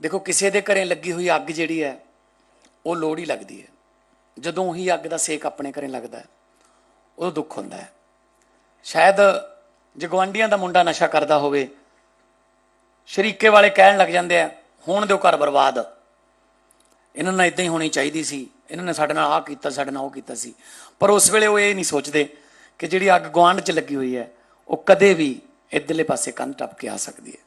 ਦੇਖੋ, ਕਿਸੇ ਦੇ ਘਰੇ ਲੱਗੀ ਹੋਈ ਅੱਗ ਜਿਹੜੀ ਹੈ, ਉਹ ਲੋੜ ਹੀ ਲੱਗਦੀ ਹੈ। ਜਦੋਂ ਉਹੀ ਅੱਗ ਦਾ ਸੇਕ ਆਪਣੇ ਘਰੇ ਲੱਗਦਾ ਹੈ, ਉਦੋਂ ਦੁੱਖ ਹੁੰਦਾ ਹੈ। ਸ਼ਾਇਦ ਜੇ ਗੁਆਂਢੀਆਂ ਦਾ ਮੁੰਡਾ ਨਸ਼ਾ ਕਰਦਾ ਹੋਵੇ, ਸ਼ਰੀਕੇ ਵਾਲੇ ਕਹਿਣ ਲੱਗ ਜਾਂਦੇ ਆ, ਹੁਣ ਦਿਓ ਘਰ ਬਰਬਾਦ। ਇਹਨਾਂ ਨਾਲ ਇਦਾਂ ਹੀ ਹੋਣੀ ਚਾਹੀਦੀ ਸੀ। ਇਹਨਾਂ ਨੇ ਸਾਡੇ ਨਾਲ ਆਹ ਕੀਤਾ, ਸਾਡੇ ਨਾਲ ਉਹ ਕੀਤਾ ਸੀ। ਪਰ ਉਸ ਵੇਲੇ ਉਹ ਇਹ ਨਹੀਂ ਸੋਚਦੇ ਕਿ ਜਿਹੜੀ ਅੱਗ ਗੁਆਂਢ 'ਚ ਲੱਗੀ ਹੋਈ ਹੈ, ਉਹ ਕਦੇ ਵੀ ਇੱਧਰਲੇ ਪਾਸੇ ਕੰਧ ਟੱਪ ਕੇ ਆ ਸਕਦੀ ਹੈ।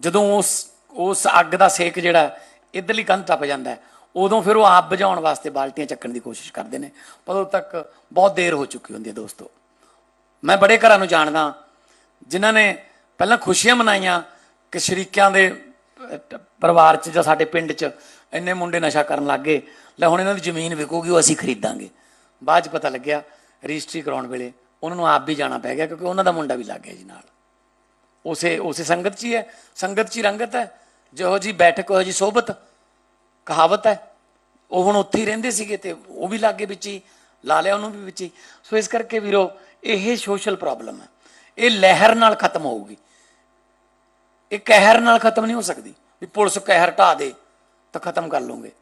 ਜਦੋਂ ਉਸ ਉਸ ਅੱਗ ਦਾ ਸੇਕ ਜਿਹੜਾ ਇੱਧਰਲੀ ਕੰਧ ਟੱਪ ਜਾਂਦਾ ਉਦੋਂ ਫਿਰ ਉਹ ਆਪ ਬੁਝਾਉਣ ਵਾਸਤੇ ਬਾਲਟੀਆਂ ਚੱਕਣ ਦੀ ਕੋਸ਼ਿਸ਼ ਕਰਦੇ ਨੇ। ਪਰ ਉਦੋਂ ਤੱਕ ਬਹੁਤ ਦੇਰ ਹੋ ਚੁੱਕੀ ਹੁੰਦੀ ਹੈ ਦੋਸਤੋ। ਮੈਂ ਬੜੇ ਘਰਾਂ ਨੂੰ ਜਾਣਦਾ ਜਿਨ੍ਹਾਂ ਨੇ ਪਹਿਲਾਂ ਖੁਸ਼ੀਆਂ ਮਨਾਈਆਂ ਕਿ ਸ਼ਰੀਕਿਆਂ ਦੇ ਪਰਿਵਾਰ 'ਚ ਜਾਂ ਸਾਡੇ ਪਿੰਡ 'ਚ ਇੰਨੇ ਮੁੰਡੇ ਨਸ਼ਾ ਕਰਨ ਲੱਗ ਗਏ। ਲੈ ਹੁਣ ਇਹਨਾਂ ਦੀ ਜ਼ਮੀਨ ਵਿਕੂਗੀ, ਉਹ ਅਸੀਂ ਖਰੀਦਾਂਗੇ। ਬਾਅਦ 'ਚ ਪਤਾ ਲੱਗਿਆ ਰਜਿਸਟਰੀ ਕਰਾਉਣ ਵੇਲੇ ਉਹਨਾਂ ਨੂੰ ਆਪ ਵੀ ਜਾਣਾ ਪੈ ਗਿਆ, ਕਿਉਂਕਿ ਉਹਨਾਂ ਦਾ ਮੁੰਡਾ ਵੀ ਲੱਗ ਗਿਆ ਜੀ ਨਾਲ। ਉਸੇ ਉਸੇ ਸੰਗਤ 'ਚ ਹੀ ਹੈ। ਸੰਗਤ 'ਚ ਹੀ ਰੰਗਤ ਹੈ। ਜਿਹੋ ਜੀ ਬੈਠਕ ਹੋ ਜੀ ਸੋਬਤ ਕਹਾਵਤ ਹੈ। ਉਹ ਹੁਣ ਉੱਥੇ ਹੀ ਰਹਿੰਦੇ ਸੀਗੇ ਤੇ ਉਹ ਵੀ ਲਾਗੇ ਵਿੱਚ ਹੀ, ਲਾ ਲਿਆ ਉਹਨੂੰ ਵੀ ਵਿੱਚ ਹੀ। ਸੋ ਇਸ ਕਰਕੇ ਵੀਰੋ, ਇਹ ਸੋਸ਼ਲ ਪ੍ਰੋਬਲਮ ਹੈ। ਇਹ ਲਹਿਰ ਨਾਲ ਖਤਮ ਹੋਊਗੀ। ਇਹ ਕਹਿਰ ਨਾਲ ਖਤਮ ਨਹੀਂ ਹੋ ਸਕਦੀ। ਵੀ ਪੁਲਿਸ ਕਹਿਰ ਢਾ ਦੇ ਤਾਂ ਖਤਮ ਕਰ ਲਓਗੇ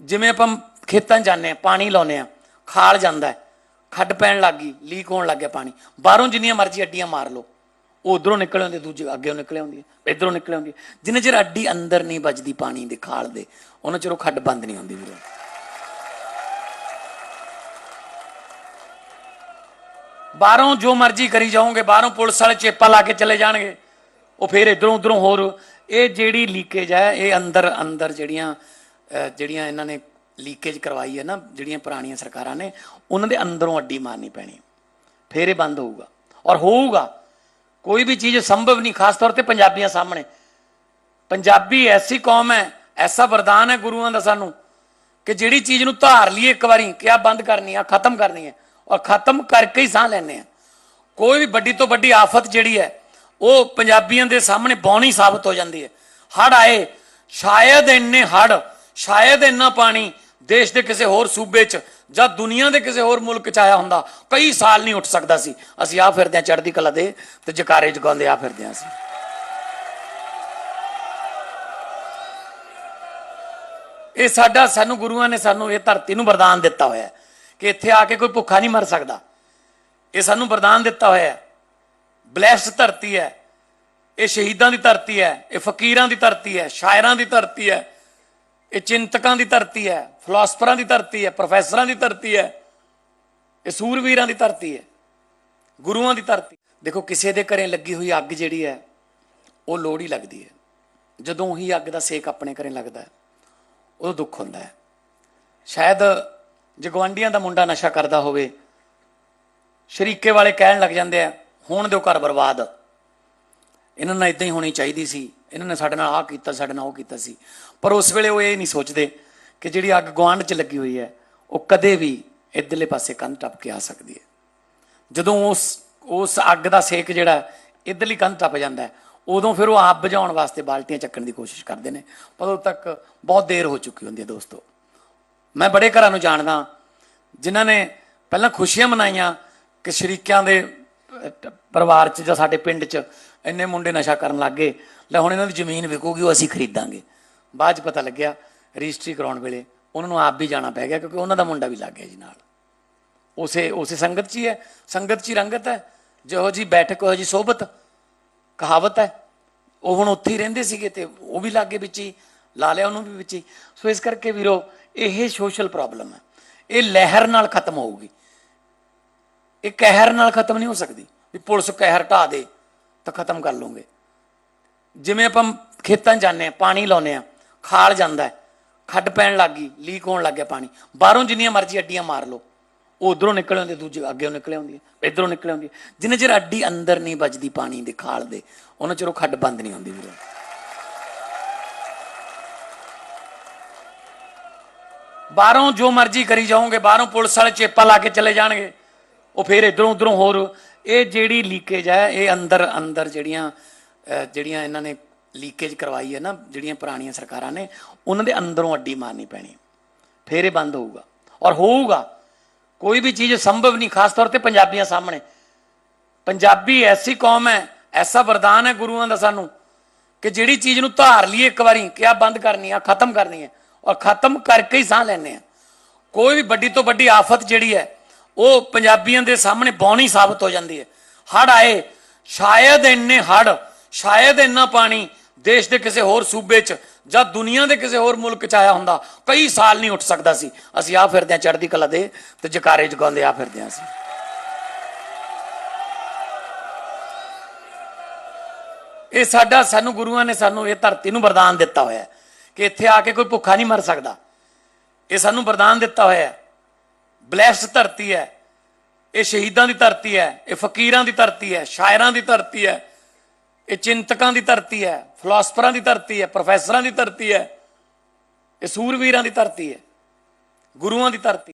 ਜਿਵੇਂ ਆਪਾਂ ਖੇਤਾਂ ਜਾਂਦੇ ਆ ਪਾਣੀ ਲਾਉਨੇ ਆ ਖਾਲ ਜਾਂਦਾ ਖੱਡ ਪੈਣ ਲੱਗੀ ਲੀਕ ਹੋਣ ਲੱਗ ਗਿਆ ਪਾਣੀ। ਬਾਹਰੋਂ ਜਿੰਨੀਆਂ ਮਰਜ਼ੀ ਅੱਡੀਆਂ ਮਾਰ ਲਓ। ਉਹ ਉਧਰੋਂ ਨਿਕਲ ਆਉਂਦੀ, ਦੂਜੇ ਅੱਗੇੋਂ ਨਿਕਲ ਆਉਂਦੀ ਹੈ, ਇਧਰੋਂ ਨਿਕਲ ਆਉਂਦੀ ਹੈ। ਜਿੰਨੇ ਚਿਰ ਅੱਡੀ ਅੰਦਰ ਨਹੀਂ ਵੱਜਦੀ ਪਾਣੀ ਦੇ ਖਾਲ ਦੇ, ਉਹਨਾਂ ਚਿਰ ਉਹ ਖੱਡ ਬੰਦ ਨਹੀਂ ਹੁੰਦੀ ਵੀਰੋ। ਬਾਹਰੋਂ ਜੋ ਮਰਜ਼ੀ ਕਰੀ ਜਾਓਗੇ, ਬਾਹਰੋਂ ਪੁਲਿਸ ਵਾਲੇ ਚੇਪਾ ਲਾ ਕੇ ਚਲੇ ਜਾਣਗੇ, ਉਹ ਫਿਰ ਇਧਰੋਂ ਉਧਰੋਂ ਹੋਰ, ਇਹ ਜਿਹੜੀ ਲੀਕੇਜ ਹੈ, ਇਹ ਅੰਦਰ ਅੰਦਰ ਜਿਹੜੀਆਂ ਜਿਹੜੀਆਂ ਇਹਨਾਂ ਨੇ ਲੀਕੇਜ ਕਰਵਾਈ ਹੈ ਨਾ, ਜਿਹੜੀਆਂ ਪੁਰਾਣੀਆਂ ਸਰਕਾਰਾਂ ਨੇ, ਉਹਨਾਂ ਦੇ ਅੰਦਰੋਂ ਅੱਡੀ ਮਾਰਨੀ ਪੈਣੀ ਹੈ। ਫਿਰ ਇਹ ਬੰਦ ਹੋਊਗਾ। ਔਰ ਹੋਊਗਾ ਕੋਈ ਵੀ ਚੀਜ਼ ਸੰਭਵ ਨਹੀਂ, ਖਾਸ ਤੌਰ ਤੇ ਪੰਜਾਬੀਆਂ ਸਾਹਮਣੇ। ਪੰਜਾਬੀ ਐਸੀ ਕੌਮ ਹੈ, ਐਸਾ ਵਰਦਾਨ ਹੈ ਗੁਰੂਆਂ ਦਾ ਸਾਨੂੰ, ਕਿ ਜਿਹੜੀ ਚੀਜ਼ ਨੂੰ ਧਾਰ ਲਈਏ ਇੱਕ ਵਾਰੀ, ਕਿ ਆ ਬੰਦ ਕਰਨੀ ਆ ਖਤਮ ਕਰਨੀ ਹੈ, ਔਰ ਖਤਮ ਕਰਕੇ ਹੀ ਸਾਹ ਲੈਣੇ ਆ ਕੋਈ ਵੀ ਵੱਡੀ ਤੋਂ ਵੱਡੀ ਆਫਤ ਜਿਹੜੀ ਹੈ, ਉਹ ਪੰਜਾਬੀਆਂ ਦੇ ਸਾਹਮਣੇ ਬੌਣੀ ਸਾਬਤ ਹੋ ਜਾਂਦੀ ਹੈ। ਹੜ ਆਏ, ਸ਼ਾਇਦ ਇੰਨੇ ਹੜ ਸ਼ਾਇਦ ਇੰਨਾ ਪਾਣੀ ਦੇਸ਼ ਦੇ ਕਿਸੇ ਹੋਰ ਸੂਬੇ 'ਚ ਜਾਂ ਦੁਨੀਆ ਦੇ ਕਿਸੇ ਹੋਰ ਮੁਲਕ 'ਚ ਆਇਆ ਹੁੰਦਾ, ਕਈ ਸਾਲ ਨਹੀਂ ਉੱਠ ਸਕਦਾ ਸੀ। ਅਸੀਂ ਆ ਫਿਰਦੇ ਆ ਚੜ੍ਹਦੀ ਕਲਾ ਦੇ ਤੇ ਜਕਾਰੇ ਜਗਾਉਂਦੇ ਆ ਫਿਰਦੇ ਆ ਅਸੀਂ। ਇਹ ਸਾਡਾ, ਸਾਨੂੰ ਗੁਰੂਆਂ ਨੇ ਸਾਨੂੰ ਇਹ ਧਰਤੀ ਨੂੰ ਵਰਦਾਨ ਦਿੱਤਾ ਹੋਇਆ ਹੈ ਕਿ ਇੱਥੇ ਆ ਕੇ ਕੋਈ ਭੁੱਖਾ ਨਹੀਂ ਮਰ ਸਕਦਾ। ਇਹ ਸਾਨੂੰ ਵਰਦਾਨ ਦਿੱਤਾ ਹੋਇਆ ਹੈ। ਬਲੈਸਡ ਧਰਤੀ ਹੈ। ਇਹ ਸ਼ਹੀਦਾਂ ਦੀ ਧਰਤੀ ਹੈ। ਇਹ ਫਕੀਰਾਂ ਦੀ ਧਰਤੀ ਹੈ। ਸ਼ਾਇਰਾਂ ਦੀ ਧਰਤੀ ਹੈ। ਇਹ ਚਿੰਤਕਾਂ ਦੀ ਧਰਤੀ ਹੈ ਫਿਲਾਸਫਰਾਂ ਦੀ ਧਰਤੀ ਹੈ ਪ੍ਰੋਫੈਸਰਾਂ ਦੀ ਧਰਤੀ ਹੈ, ਇਹ ਸੂਰਵੀਰਾਂ ਦੀ ਧਰਤੀ ਹੈ, ਗੁਰੂਆਂ ਦੀ ਧਰਤੀ। ਦੇਖੋ, ਕਿਸੇ ਦੇ ਘਰੇ ਲੱਗੀ ਹੋਈ ਅੱਗ ਜਿਹੜੀ ਹੈ, ਉਹ ਲੋੜ ਹੀ ਲੱਗਦੀ ਹੈ। ਜਦੋਂ ਹੀ ਅੱਗ ਦਾ ਸੇਕ ਆਪਣੇ ਘਰੇ ਲੱਗਦਾ ਹੈ, ਉਦੋਂ ਦੁੱਖ ਹੁੰਦਾ ਹੈ। ਸ਼ਾਇਦ ਜੇ ਗੁਆਂਢੀਆਂ ਦਾ ਮੁੰਡਾ ਨਸ਼ਾ ਕਰਦਾ ਹੋਵੇ, ਸ਼ਰੀਕੇ ਵਾਲੇ ਕਹਿਣ ਲੱਗ ਜਾਂਦੇ ਆ, ਹੋਣ ਦਿਓ ਘਰ ਬਰਬਾਦ। ਇਹਨਾਂ ਨਾਲ ਇਦਾਂ ਹੀ ਹੋਣੀ ਚਾਹੀਦੀ ਸੀ ਇਹਨਾਂ ਨੇ ਸਾਡੇ ਨਾਲ ਆਹ ਕੀਤਾ ਸਾਡੇ ਨਾਲ ਉਹ ਕੀਤਾ ਸੀ। ਪਰ ਉਸ ਵੇਲੇ ਉਹ ਇਹ ਨਹੀਂ ਸੋਚਦੇ ਕਿ ਜਿਹੜੀ ਅੱਗ ਗੁਆਂਢ 'ਚ ਲੱਗੀ ਹੋਈ ਹੈ ਉਹ ਕਦੇ ਵੀ ਇੱਧਰਲੇ ਪਾਸੇ ਕੰਧ ਟੱਪ ਕੇ ਆ ਸਕਦੀ ਹੈ। ਜਦੋਂ ਉਸ ਉਸ ਅੱਗ ਦਾ ਸੇਕ ਜਿਹੜਾ ਇੱਧਰਲੀ ਕੰਧ ਟੱਪ ਜਾਂਦਾ ਹੈ, ਉਦੋਂ ਫਿਰ ਉਹ ਆਪ ਬੁਝਾਉਣ ਵਾਸਤੇ ਬਾਲਟੀਆਂ ਚੱਕਣ ਦੀ ਕੋਸ਼ਿਸ਼ ਕਰਦੇ ਨੇ। ਪਰ ਉਦੋਂ ਤੱਕ ਬਹੁਤ ਦੇਰ ਹੋ ਚੁੱਕੀ ਹੁੰਦੀ ਹੈ ਦੋਸਤੋ। ਮੈਂ ਬੜੇ ਘਰਾਂ ਨੂੰ ਜਾਣਦਾ ਜਿਨ੍ਹਾਂ ਨੇ ਪਹਿਲਾਂ ਖੁਸ਼ੀਆਂ ਮਨਾਈਆਂ ਕਿ ਸ਼ਰੀਕਿਆਂ ਦੇ ਪਰਿਵਾਰ 'ਚ ਜਾਂ ਸਾਡੇ ਪਿੰਡ 'ਚ ਇੰਨੇ ਮੁੰਡੇ ਨਸ਼ਾ ਕਰਨ ਲੱਗ ਗਏ। ਲੈ ਹੁਣ ਇਹਨਾਂ ਦੀ ਜ਼ਮੀਨ ਵਿਕੂਗੀ, ਉਹ ਅਸੀਂ ਖਰੀਦਾਂਗੇ। ਬਾਅਦ 'ਚ ਪਤਾ ਲੱਗਿਆ, ਰਜਿਸਟਰੀ ਕਰਾਉਣ ਵੇਲੇ ਉਹਨਾਂ ਨੂੰ ਆਪ ਵੀ ਜਾਣਾ ਪੈ ਗਿਆ, ਕਿਉਂਕਿ ਉਹਨਾਂ ਦਾ ਮੁੰਡਾ ਵੀ ਲੱਗ ਗਿਆ ਜੀ ਨਾਲ। ਉਸੇ ਉਸੇ ਸੰਗਤ 'ਚ ਹੀ ਹੈ। ਸੰਗਤ 'ਚ ਹੀ ਰੰਗਤ ਹੈ। ਜਿਹੋ ਜੀ ਬੈਠਕ ਹੋ ਜੀ ਸੋਬਤ ਕਹਾਵਤ ਹੈ। ਉਹ ਹੁਣ ਉੱਥੇ ਹੀ ਰਹਿੰਦੇ ਸੀਗੇ ਤੇ ਉਹ ਵੀ ਲਾਗੇ ਵਿੱਚ ਹੀ, ਲਾ ਲਿਆ ਉਹਨੂੰ ਵੀ ਵਿੱਚ ਹੀ। ਸੋ ਇਸ ਕਰਕੇ ਵੀਰੋ, ਇਹ ਸੋਸ਼ਲ ਪ੍ਰੋਬਲਮ ਹੈ। ਇਹ ਲਹਿਰ ਨਾਲ ਖਤਮ ਹੋਊਗੀ। ਇਹ ਕਹਿਰ ਨਾਲ ਖਤਮ ਨਹੀਂ ਹੋ ਸਕਦੀ ਵੀ ਪੁਲਿਸ ਕਹਿਰ ਢਾ ਦੇ। ਤਾਂ ਖਤਮ ਕਰ ਲਓਗੇ ਜਿਵੇਂ ਆਪਾਂ ਖੇਤਾਂ ਜਾਂਦੇ ਆ ਪਾਣੀ ਲਾਉਨੇ ਆ ਖਾਲ ਜਾਂਦਾ ਖੱਡ ਪੈਣ ਲੱਗੀ ਲੀਕ ਹੋਣ ਲੱਗ ਗਿਆ ਪਾਣੀ, ਬਾਹਰੋਂ ਜਿੰਨੀਆਂ ਮਰਜ਼ੀ ਅੱਡੀਆਂ ਮਾਰ ਲਓ, ਉਹ ਉਧਰੋਂ ਨਿਕਲ ਆਉਂਦੀ ਦੂਜੇ ਅੱਗੇੋਂ ਨਿਕਲ ਆਉਂਦੀ ਹੈ, ਇਧਰੋਂ ਨਿਕਲ ਆਉਂਦੀ ਹੈ। ਜਿੰਨੇ ਚਿਰ ਅੱਡੀ ਅੰਦਰ ਨਹੀਂ ਵੱਜਦੀ ਪਾਣੀ ਦੇ ਖਾਲ ਦੇ, ਉਹਨਾਂ ਚਿਰ ਉਹ ਖੱਡ ਬੰਦ ਨਹੀਂ ਹੁੰਦੀ ਵੀਰੋ। ਬਾਹਰੋਂ ਜੋ ਮਰਜ਼ੀ ਕਰੀ ਜਾਓਗੇ, ਬਾਹਰੋਂ ਪੁਲਿਸ ਵਾਲੇ ਚੇਪਾ ਲਾ ਕੇ ਚਲੇ ਜਾਣਗੇ, ਉਹ ਫਿਰ ਇਧਰੋਂ ਉਧਰੋਂ ਹੋਰ ਇਹ ਜਿਹੜੀ ਲੀਕੇਜ ਹੈ, ਇਹ ਅੰਦਰ ਅੰਦਰ ਜਿਹੜੀਆਂ ਜਿਹੜੀਆਂ ਇਹਨਾਂ ਨੇ ਲੀਕੇਜ ਕਰਵਾਈ ਹੈ ਨਾ, ਜਿਹੜੀਆਂ ਪੁਰਾਣੀਆਂ ਸਰਕਾਰਾਂ ਨੇ, ਉਹਨਾਂ ਦੇ ਅੰਦਰੋਂ ਅੱਡੀ ਮਾਰਨੀ ਪੈਣੀ ਹੈ। ਫਿਰ ਇਹ ਬੰਦ ਹੋਊਗਾ। ਔਰ ਹੋਊਗਾ, ਕੋਈ ਵੀ ਚੀਜ਼ ਸੰਭਵ ਨਹੀਂ, ਖਾਸ ਤੌਰ ਤੇ ਪੰਜਾਬੀਆਂ ਸਾਹਮਣੇ। ਪੰਜਾਬੀ ਐਸੀ ਕੌਮ ਹੈ, ਐਸਾ ਵਰਦਾਨ ਹੈ ਗੁਰੂਆਂ ਦਾ ਸਾਨੂੰ, ਕਿ ਜਿਹੜੀ ਚੀਜ਼ ਨੂੰ ਧਾਰ ਲਈ ਇੱਕ ਵਾਰੀ, ਕਿ ਆ ਬੰਦ ਕਰਨੀ ਆ ਖਤਮ ਕਰਨੀ ਹੈ, ਔਰ ਖਤਮ ਕਰਕੇ ਹੀ ਸਾਹ ਲੈਣੇ ਆ ਕੋਈ ਵੀ ਵੱਡੀ ਤੋਂ ਵੱਡੀ ਆਫਤ ਜਿਹੜੀ ਹੈ ਉਹ ਪੰਜਾਬੀਆਂ ਦੇ ਸਾਹਮਣੇ ਬੌਣੀ ਸਾਬਤ ਹੋ ਜਾਂਦੀ ਹੈ। ਹੜ ਆਏ, ਸ਼ਾਇਦ ਇੰਨੇ ਹੜ ਸ਼ਾਇਦ ਇੰਨਾ ਪਾਣੀ ਦੇਸ਼ ਦੇ ਕਿਸੇ ਹੋਰ ਸੂਬੇ 'ਚ ਜਾਂ ਦੁਨੀਆ ਦੇ ਕਿਸੇ ਹੋਰ ਮੁਲਕ 'ਚ ਆਇਆ ਹੁੰਦਾ, ਕਈ ਸਾਲ ਨਹੀਂ ਉੱਠ ਸਕਦਾ ਸੀ। ਅਸੀਂ ਆ ਫਿਰਦੇ ਆ ਚੜ੍ਹਦੀ ਕਲਾ ਦੇ ਤੇ ਜਕਾਰੇ ਜਗਾਉਂਦੇ ਆ ਫਿਰਦੇ ਆ ਅਸੀਂ। ਇਹ ਸਾਡਾ, ਸਾਨੂੰ ਗੁਰੂਆਂ ਨੇ ਸਾਨੂੰ ਇਹ ਧਰਤੀ ਨੂੰ ਵਰਦਾਨ ਦਿੱਤਾ ਹੋਇਆ ਕਿ ਇੱਥੇ ਆ ਕੇ ਕੋਈ ਭੁੱਖਾ ਨਹੀਂ ਮਰ ਸਕਦਾ। ਇਹ ਸਾਨੂੰ ਵਰਦਾਨ ਦਿੱਤਾ ਹੋਇਆ ਬਲੈਸਡ ਧਰਤੀ ਹੈ। ਇਹ ਸ਼ਹੀਦਾਂ ਦੀ ਧਰਤੀ ਹੈ, ਇਹ ਫਕੀਰਾਂ ਦੀ ਧਰਤੀ ਹੈ, ਸ਼ਾਇਰਾਂ ਦੀ ਧਰਤੀ ਹੈ, ਇਹ ਚਿੰਤਕਾਂ ਦੀ ਧਰਤੀ ਹੈ, ਫਿਲਾਸਫਰਾਂ ਦੀ ਧਰਤੀ ਹੈ, ਪ੍ਰੋਫੈਸਰਾਂ ਦੀ ਧਰਤੀ ਹੈ, ਇਹ ਸੂਰਵੀਰਾਂ ਦੀ ਧਰਤੀ ਹੈ, ਗੁਰੂਆਂ ਦੀ ਧਰਤੀ